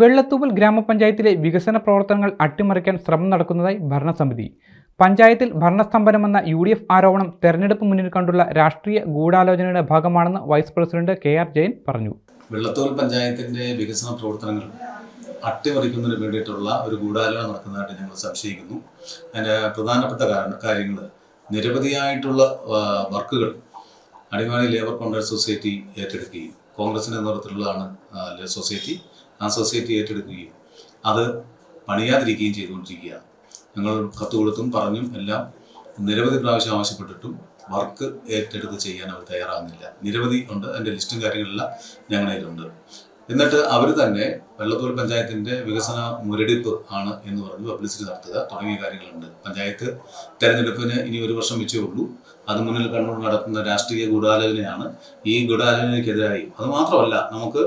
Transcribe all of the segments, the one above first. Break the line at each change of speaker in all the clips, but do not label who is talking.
വെള്ളത്തൂവൽ ഗ്രാമപഞ്ചായത്തിലെ വികസന പ്രവർത്തനങ്ങൾ അട്ടിമറിക്കാൻ ശ്രമം നടക്കുന്നതായി ഭരണസമിതി. പഞ്ചായത്തിൽ ഭരണസ്തംഭനമെന്ന യു ഡി എഫ് ആരോപണം തെരഞ്ഞെടുപ്പ് മുന്നിൽ കണ്ടുള്ള രാഷ്ട്രീയ ഗൂഢാലോചനയുടെ ഭാഗമാണെന്ന് vice president K R Jayan പറഞ്ഞു.
വെള്ളത്തോൽ പഞ്ചായത്തിന്റെ വികസന പ്രവർത്തനങ്ങൾ അട്ടിമറിക്കുന്നതിന് വേണ്ടിയിട്ടുള്ള ഒരു ഗൂഢാലോചന നടക്കുന്നതായിട്ട് ഞങ്ങൾ സംശയിക്കുന്നു. അതിന്റെ പ്രധാനപ്പെട്ട കാര്യങ്ങൾ നിരവധിയായിട്ടുള്ള വർക്കുകൾ അടിമാലി ലേബർ കോൺട്രാക്ട് സൊസൈറ്റി ഏറ്റെടുക്കുകയും കോൺഗ്രസിന്റെ നേതൃത്വത്തിലുള്ളതാണ് സൊസൈറ്റി. ആ സൊസൈറ്റി ഏറ്റെടുക്കുകയും അത് പണിയാതിരിക്കുകയും ചെയ്തുകൊണ്ടിരിക്കുകയാണ് ഞങ്ങൾ കത്ത് കൊടുത്തും പറഞ്ഞും എല്ലാം നിരവധി പ്രാവശ്യം ആവശ്യപ്പെട്ടിട്ടും വർക്ക് ഏറ്റെടുത്ത് ചെയ്യാൻ അവർ തയ്യാറാകുന്നില്ല. നിരവധി ഉണ്ട് അതിന്റെ ലിസ്റ്റും കാര്യങ്ങളെല്ലാം ഞങ്ങളുണ്ട് എന്നിട്ട് അവർ തന്നെ വെള്ളത്തൂർ പഞ്ചായത്തിന്റെ വികസന മുരടിപ്പ് ആണ് എന്ന് പറഞ്ഞ് പബ്ലിസിറ്റി നടത്തുക തുടങ്ങിയ കാര്യങ്ങളുണ്ട്. പഞ്ചായത്ത് തെരഞ്ഞെടുപ്പിന് ഇനി ഒരു വർഷം വെച്ചേ ഉള്ളൂ. അത് മുന്നിൽ കണ്ടുകൊണ്ട് നടത്തുന്ന രാഷ്ട്രീയ ഗൂഢാലോചനയാണ്. ഈ ഗൂഢാലോചനയ്ക്കെതിരായി അതുമാത്രമല്ല നമുക്ക്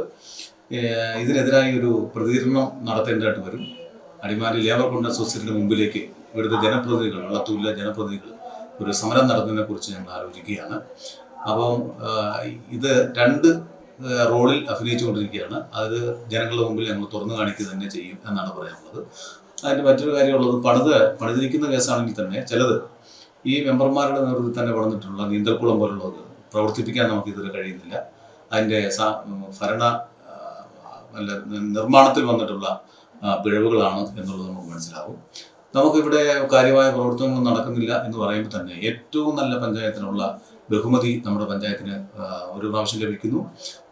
ഇതിനെതിരായി ഒരു പ്രതികരണം നടത്തേണ്ടതായിട്ട് വരും. അടിമാലി ലേബർ കോൺഗ്രസ് സൊസൈറ്റിയുടെ മുമ്പിലേക്ക് ഇവിടുത്തെ ജനപ്രതിനിധികൾ വെള്ളത്തൂരിലെ ജനപ്രതിനിധികൾ ഒരു സമരം നടത്തുന്നതിനെ കുറിച്ച് ഞങ്ങൾ ആലോചിക്കുകയാണ്. അപ്പം ഇത് രണ്ട് റോളിൽ അഭിനയിച്ചുകൊണ്ടിരിക്കുകയാണ് അത് ജനങ്ങളുടെ മുമ്പിൽ ഞങ്ങൾ തുറന്നു കാണിക്കുക തന്നെ ചെയ്യും എന്നാണ് പറയാനുള്ളത്. അതിന്റെ മറ്റൊരു കാര്യമുള്ളത് പണിത് പണിതിരിക്കുന്ന കേസാണെങ്കിൽ തന്നെ ചിലത് ഈ മെമ്പർമാരുടെ നേതൃത്വത്തിൽ തന്നെ വളർന്നിട്ടുള്ള നീന്തൽക്കുളം പോലുള്ളത് പ്രവർത്തിപ്പിക്കാൻ നമുക്ക് ഇതുവരെ കഴിയുന്നില്ല. അതിന്റെ ഭരണ അല്ല നിർമ്മാണത്തിൽ വന്നിട്ടുള്ള പിഴവുകളാണ് എന്നുള്ളത് നമുക്ക് മനസ്സിലാവും. നമുക്കിവിടെ കാര്യമായ പ്രവർത്തനങ്ങൾ നടക്കുന്നില്ല എന്ന് പറയുമ്പോൾ തന്നെ ഏറ്റവും നല്ല പഞ്ചായത്തിനുള്ള ബഹുമതി നമ്മുടെ പഞ്ചായത്തിന് ഒരു പ്രാവശ്യം ലഭിക്കുന്നു.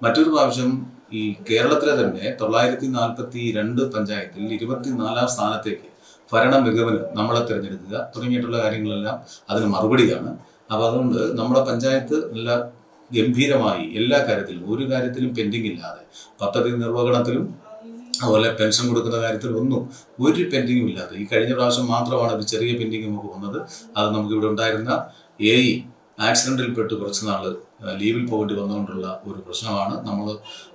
മറ്റൊരു പ്രാവശ്യം ഈ കേരളത്തിലെ തന്നെ തൊള്ളായിരത്തി നാൽപ്പത്തി രണ്ട് പഞ്ചായത്തിൽ ഇരുപത്തിനാലാം സ്ഥാനത്തേക്ക് ഭരണ മികവിന് നമ്മളെ തിരഞ്ഞെടുക്കുക തുടങ്ങിയിട്ടുള്ള കാര്യങ്ങളെല്ലാം അതിന് മറുപടിയാണ്. അപ്പോൾ അതുകൊണ്ട് നമ്മുടെ പഞ്ചായത്ത് എല്ലാ ഗംഭീരമായി എല്ലാ കാര്യത്തിലും ഒരു കാര്യത്തിലും പെൻഡിങ് ഇല്ലാതെ പദ്ധതി നിർവഹണത്തിലും അതുപോലെ പെൻഷൻ കൊടുക്കുന്ന കാര്യത്തിൽ ഒന്നും ഒരു പെൻഡിങ്ങും ഇല്ലാതെ ഈ കഴിഞ്ഞ പ്രാവശ്യം മാത്രമാണ് ഒരു ചെറിയ പെൻഡിങ് നമുക്ക് വന്നത്. അത് നമുക്ക് ഇവിടെ ഉണ്ടായിരുന്ന എ ആക്സിഡന്റിൽപ്പെട്ട് കുറച്ച് നാൾ ലീവിൽ പോകേണ്ടി വന്നുകൊണ്ടുള്ള ഒരു പ്രശ്നമാണ്. നമ്മൾ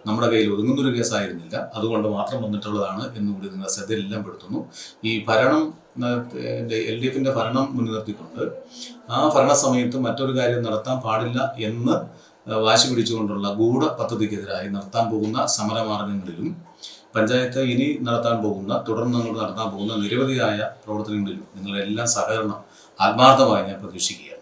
നമ്മുടെ കയ്യിൽ ഒതുങ്ങുന്നൊരു കേസായിരുന്നില്ല. അതുകൊണ്ട് മാത്രം വന്നിട്ടുള്ളതാണ് എന്നുകൂടി നിങ്ങൾ ശ്രദ്ധയിലെല്ലാം പെടുത്തുന്നു. ഈ ഭരണം എൽ ഡി എഫിന്റെ ഭരണം മുൻനിർത്തിക്കൊണ്ട് ആ ഭരണസമയത്ത് മറ്റൊരു കാര്യം നടത്താൻ പാടില്ല എന്ന് വാശി പിടിച്ചുകൊണ്ടുള്ള ഗൂഢ പദ്ധതിക്കെതിരായി നടത്താൻ പോകുന്ന സമരമാർഗങ്ങളിലും പഞ്ചായത്ത് ഇനി നടത്താൻ പോകുന്ന തുടർന്ന് നിങ്ങൾ നടത്താൻ പോകുന്ന നിരവധിയായ പ്രവർത്തനങ്ങളിലും നിങ്ങളെല്ലാം സഹകരണം ആത്മാർത്ഥമായി ഞാൻ പ്രതീക്ഷിക്കുകയാണ്.